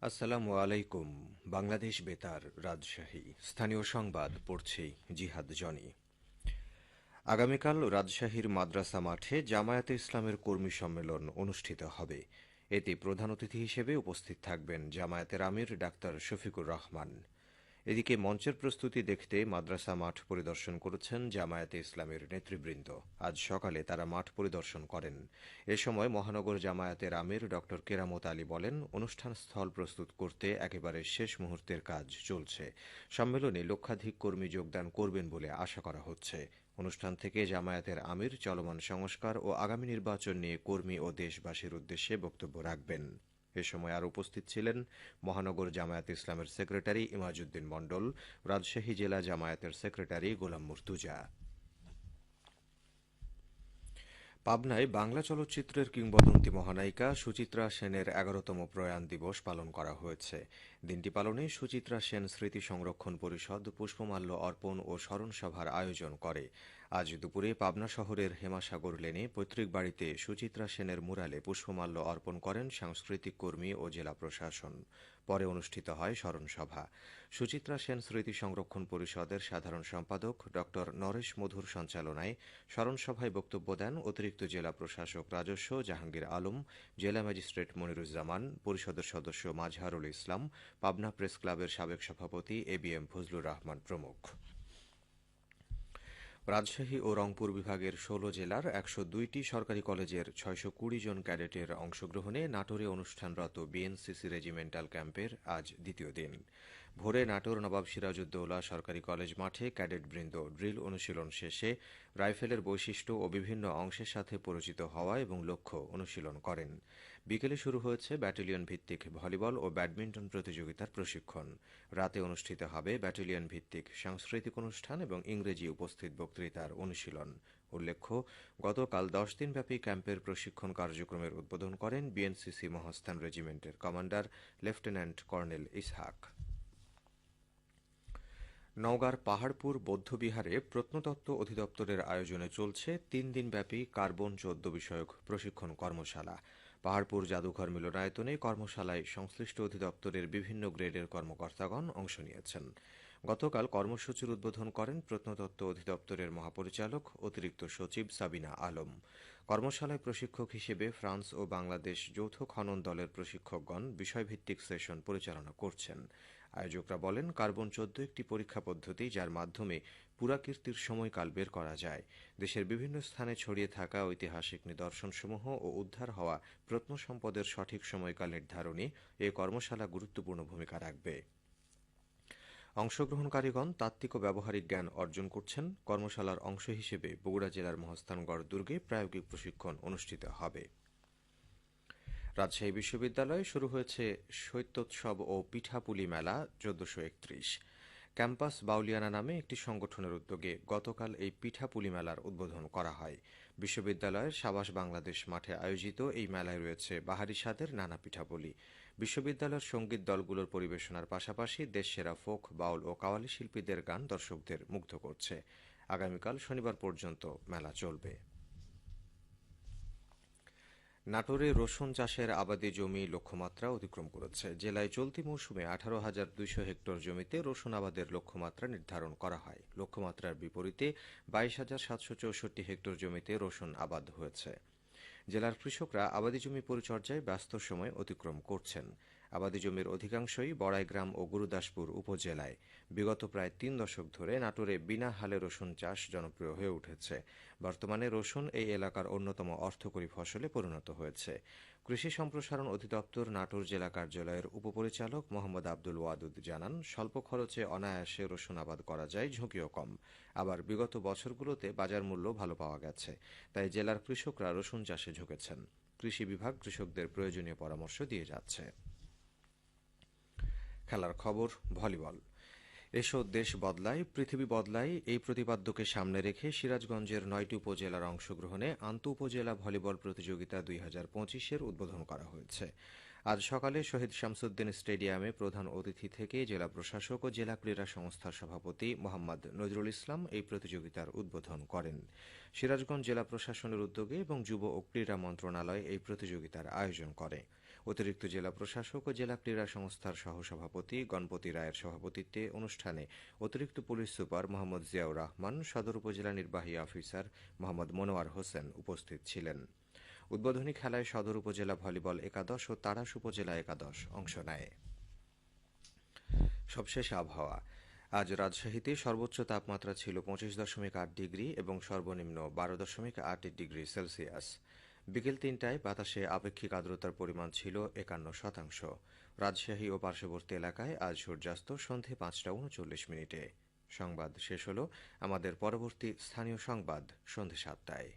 আসসালামু আলাইকুম। বাংলাদেশ বেতার, রাজশাহী। স্থানীয় সংবাদ পড়ছি জিহাদ জনি। আগামীকাল রাজশাহীর মাদ্রাসা মাঠে জামায়াতে ইসলামের কর্মী সম্মেলন অনুষ্ঠিত হবে। এতে প্রধান অতিথি হিসেবে উপস্থিত থাকবেন জামায়াতের আমির ডাক্তার শফিকুর রহমান। এদিকে মঞ্চের প্রস্তুতি দেখতে মাদ্রাসা মাঠ পরিদর্শন করেছেন জামায়াতে ইসলামের নেতৃবৃন্দ। আজ সকালে তারা মাঠ পরিদর্শন করেন। এ সময় মহানগর জামায়াতের আমির ড. কেরামত আলী বলেন, অনুষ্ঠান স্থল প্রস্তুত করতে একেবারে শেষ মুহূর্তের কাজ চলছে। সম্মেলনে লক্ষাধিক কর্মী যোগদান করবেন বলে আশা করা হচ্ছে। অনুষ্ঠান থেকে জামায়াতের আমির চলমান সংস্কার ও আগামী নির্বাচন নিয়ে কর্মী ও দেশবাসীর উদ্দেশ্যে বক্তব্য রাখবেন। এ সময় আর উপস্থিত ছিলেন মহানগর জামায়াত ইসলামের সেক্রেটারি ইমাজউদ্দিন মণ্ডল, রাজশাহী জেলা জামায়াতের সেক্রেটারি গোলাম মুর্তুজা। পাবনায় বাংলা চলচ্চিত্রের কিংবদন্তি মহানায়িকা সুচিত্রা সেনের এগারোতম প্রয়াণ দিবস পালন করা হয়েছে। দিনটি পালনে সুচিত্রা সেন স্মৃতি সংরক্ষণ পরিষদ পুষ্পমাল্য অর্পণ ও স্মরণ সভার আয়োজন করে। আজ দুপুরে পাবনা শহরের হেমাসাগর লেনে পৈতৃক বাড়িতে সুচিত্রা সেনের মুরালে পুষ্পমাল্য অর্পণ করেন সাংস্কৃতিক কর্মী ও জেলা প্রশাসন। পরে অনুষ্ঠিত হয় স্মরণ সভা। সুচিত্রা সেন স্মৃতি সংরক্ষণ পরিষদের সাধারণ সম্পাদক ড নরেশ মধুর সঞ্চালনায় স্মরণ সভায় বক্তব্য দেন অতিরিক্ত জেলা প্রশাসক রাজস্ব জাহাঙ্গীর আলম, জেলা ম্যাজিস্ট্রেট মনিরুজ্জামান, পরিষদের সদস্য মাজহারুল ইসলাম পাবনা প্রেস ক্লাবের সাবেক সভাপতি A B M Fazlur Rahman প্রমুখ। রাজশাহী ও রংপুর বিভাগের ষোলো জেলার একশো দুইটি সরকারি কলেজের ছয়শো কুড়ি জন ক্যাডেটের অংশগ্রহণে নাটোরে অনুষ্ঠানরত বিএনসিসি রেজিমেন্টাল ক্যাম্পের আজ দ্বিতীয় দিন। ভোরে নাটোর নবাব সিরাজউদ্দৌলা সরকারি কলেজ মাঠে ক্যাডেটবৃন্দ ড্রিল অনুশীলন শেষে রাইফেলের বৈশিষ্ট্য ও বিভিন্ন অংশের সাথে পরিচিত হওয়া এবং লক্ষ্য অনুশীলন করেন। বিকেলে শুরু হয়েছে ব্যাটালিয়ন ভিত্তিক ভলিবল ও ব্যাডমিন্টন প্রতিযোগিতার প্রশিক্ষণ। রাতে অনুষ্ঠিত হবে ব্যাটালিয়ন ভিত্তিক সাংস্কৃতিক অনুষ্ঠান এবং ইংরেজি উপস্থিত বক্তৃতার অনুশীলন। উল্লেখ্য, গতকাল দশ দিনব্যাপী ক্যাম্পের প্রশিক্ষণ কার্যক্রমের উদ্বোধন করেন বিএনসিসি মহাস্থান রেজিমেন্টের কমান্ডার লেফটেন্যান্ট কর্নেল ইসহাক। নওগাঁর পাহাড়পুর বৌদ্ধবিহারে প্রত্নতত্ত্ব অধিদপ্তরের আয়োজনে চলছে তিন দিনব্যাপী কার্বন চোদ্দ বিষয়ক প্রশিক্ষণ কর্মশালা। পাহাড়পুর জাদুঘর মিলনায়তনে কর্মশালায় সংশ্লিষ্ট অধিদপ্তরের বিভিন্ন গ্রেডের কর্মকর্তাগণ অংশ নিয়েছেন। গতকাল কর্মসূচির উদ্বোধন করেন প্রত্নতত্ত্ব অধিদপ্তরের মহাপরিচালক অতিরিক্ত সচিব সাবিনা আলম। কর্মশালায় প্রশিক্ষক হিসেবে ফ্রান্স ও বাংলাদেশ যৌথ খনন দলের প্রশিক্ষকগণ বিষয়ভিত্তিক সেশন পরিচালনা করছেন। আয়োজকরা বলেন কার্বন চোদ্দ একটি পরীক্ষা পদ্ধতি যার মাধ্যমে পুরাকীর্তির সময়কাল বের করা যায়। দেশের বিভিন্ন স্থানে ছড়িয়ে থাকা ঐতিহাসিক নিদর্শনসমূহ ও উদ্ধার হওয়া প্রত্নসম্পদের সঠিক সময়কাল নির্ধারণে এ কর্মশালা গুরুত্বপূর্ণ ভূমিকা রাখবে। অংশগ্রহণকারীগণ তাত্ত্বিক ও ব্যবহারিক জ্ঞান অর্জন করছেন। কর্মশালার অংশ হিসেবে বগুড়া জেলার মহস্থানগড় দুর্গে প্রায়োগিক প্রশিক্ষণ অনুষ্ঠিত হবে। রাজশাহী বিশ্ববিদ্যালয়ে শুরু হয়েছে শৈত্যোৎসব ও পিঠাপুলি মেলা, চোদ্দশো একত্রিশ। ক্যাম্পাস বাউলিয়ানা নামে একটি সংগঠনের উদ্যোগে গতকাল এই পিঠাপুলি মেলার উদ্বোধন করা হয়। বিশ্ববিদ্যালয়ের সাবাস বাংলাদেশ মাঠে আয়োজিত এই মেলায় রয়েছে বাহারি স্বাদের নানা পিঠাপুলি। বিশ্ববিদ্যালয়ের সংগীত দলগুলোর পরিবেশনার পাশাপাশি দেশসেরা ফোক, বাউল ও কাওয়ালি শিল্পীদের গান দর্শকদের মুগ্ধ করছে। আগামীকাল শনিবার পর্যন্ত মেলা চলবে। নাটোরে রসুন চাষের আবাদি জমি লক্ষ্যমাত্রা অতিক্রম করেছে। জেলায় চলতি মৌসুমে আঠারো হাজার দুইশো হেক্টর জমিতে রসুন আবাদের লক্ষ্যমাত্রা নির্ধারণ করা হয়। লক্ষ্যমাত্রার বিপরীতে বাইশ হাজার সাতশো চৌষট্টি হেক্টর জমিতে রসুন আবাদ হয়েছে। জেলার কৃষকরা আবাদি জমি পরিচর্যায় ব্যস্ত সময় অতিক্রম করছেন। আবাদি জমির অধিকাংশই বড়াইগ্রাম ও গুরুদাসপুর উপজেলায়। বিগত প্রায় তিন দশক ধরে নাটোরে বিনা হালে রসুন চাষ জনপ্রিয় হয়ে উঠেছে। বর্তমানে রসুন এই এলাকার অন্যতম অর্থকরী ফসলে পরিণত হয়েছে। কৃষি সম্প্রসারণ অধিদপ্তর নাটোর জেলা কার্যালয়ের উপপরিচালক মোহাম্মদ আব্দুল ওয়াদুদ জানান, স্বল্প খরচে অনায়াসে রসুন আবাদ করা যায়, ঝুঁকিও কম। আবার বিগত বছরগুলোতে বাজার মূল্য ভালো পাওয়া গেছে, তাই জেলার কৃষকরা রসুন চাষে ঝুঁকেছেন। কৃষি বিভাগ কৃষকদের প্রয়োজনীয় পরামর্শ দিয়ে যাচ্ছে। খেলার খবর, ভলিবল। এসো দেশ বদলায়, পৃথিবী বদলায়, এই প্রতিপাদ্যকে সামনে রেখে সিরাজগঞ্জের নয়টি উপজেলার অংশগ্রহণে আন্ত উপজেলা ভলিবল প্রতিযোগিতা দুই হাজার পঁচিশের উদ্বোধন করা হয়েছে। আজ সকালে শহীদ শামসুদ্দিন স্টেডিয়ামে প্রধান অতিথি থেকে জেলা প্রশাসক ও জেলা ক্রীড়া সংস্থার সভাপতি মোহাম্মদ নজরুল ইসলাম এই প্রতিযোগিতার উদ্বোধন করেন। সিরাজগঞ্জ জেলা প্রশাসনের উদ্যোগে এবং যুব ও ক্রীড়া মন্ত্রণালয় এই প্রতিযোগিতার আয়োজন করে। অতিরিক্ত জেলা প্রশাসক ও জেলা ক্রীড়া সংস্থার সহসভাপতি গণপতি রায়ের সভাপতিত্বে অনুষ্ঠানে অতিরিক্ত পুলিশ সুপার মোহাম্মদ জিয়াউর রহমান, সদর উপজেলা নির্বাহী অফিসার মোহাম্মদ মনোয়ার হোসেন উপস্থিত ছিলেন। উদ্বোধনী খেলায় সদর উপজেলা ভলিবল একাদশ ও তারাস উপজেলা একাদশ অংশ নেয়। সবশেষ আবহাওয়া। আজ রাজশাহীতে সর্বোচ্চ তাপমাত্রা ছিল পঁচিশ দশমিক আট ডিগ্রি এবং সর্বনিম্ন বারো দশমিক আট ডিগ্রি সেলসিয়াস। বিকেল তিনটায় বাতাসে আপেক্ষিক আর্দ্রতার পরিমাণ ছিল একান্ন শতাংশ। রাজশাহী ও পার্শ্ববর্তী এলাকায় আজ সূর্যাস্ত সন্ধে পাঁচটা উনচল্লিশ মিনিটে। সংবাদ শেষ হল আমাদের পরবর্তী স্থানীয় সংবাদ সন্ধে সাতটায়।